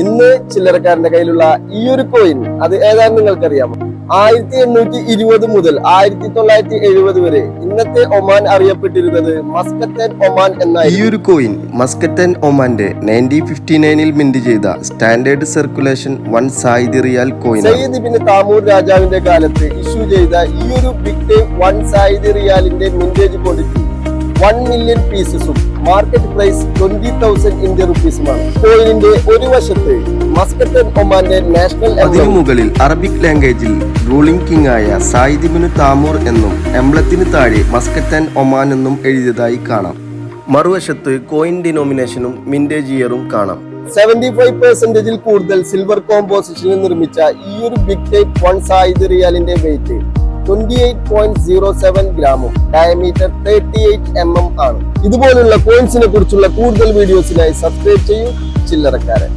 ഇന്ന് ചില്ലറക്കാരന്റെ കയ്യിലുള്ള ഈ ഒരു കോയിൻ അത് ഏതാണെന്ന് നിങ്ങൾക്കറിയാമോ? ആയിരത്തി എണ്ണൂറ്റി ഇരുപത് മുതൽ ആയിരത്തി തൊള്ളായിരത്തി എഴുപത് വരെ ഇന്നത്തെ ഒമാൻ അറിയപ്പെട്ടിരുന്നത് മസ്കറ്റൻ ഒമാൻ എന്ന ഈ ഒരു കോയിൻ മസ്കറ്റൻ ഒമാന്റെ നയന്റീൻ ഫിഫ്റ്റി നയനിൽ മിന്റ് ചെയ്ത standard circulation one Saidi rial coin Said bin Taimur രാജാവിന്റെ കാലത്ത് ഇഷ്യൂ ചെയ്ത ഈ ഒരു ബിഗ് ടൈം വൺ സായിദ് റിയാലിന്റെ mintage quantity one million പീസസും market price twenty thousand India റുപ്പീസുമാണ് കോയിനിന്റെ ഒരു വശത്ത് മസ്കറ്റൻ ഒമാന്റെ നാഷണൽ അതിനു മുകളിൽ അറബിക് ലാംഗ്വേജിൽ റൂളിംഗ് കിങ് ആയ സായിദിബിന് താമൂർ എന്നും എംബ്ലത്തിന് താഴെ മസ്കറ്റൻ ഒമാൻ എന്നും എഴുതിയതായി കാണാം. മറുവശത്ത് കോയിൻ ഡിനോമിനേഷനും മിന്റേജ് ഇയറും കാണാം. സെവന്റി ഫൈവ് പെർസെന്റേജിൽ കൂടുതൽ സിൽവർ കോമ്പോസിഷനിൽ നിർമ്മിച്ച ഈ ഒരു big type one Zayed റിയാലിന്റെ weight twenty eight point zero seven ഗ്രാമും diameter thirty eight M M ആണ്. ഇതുപോലുള്ള കോയിൻസിനെ കുറിച്ചുള്ള കൂടുതൽ വീഡിയോസിനായി സബ്സ്ക്രൈബ് ചെയ്യൂ ചില്ലറക്കാരൻ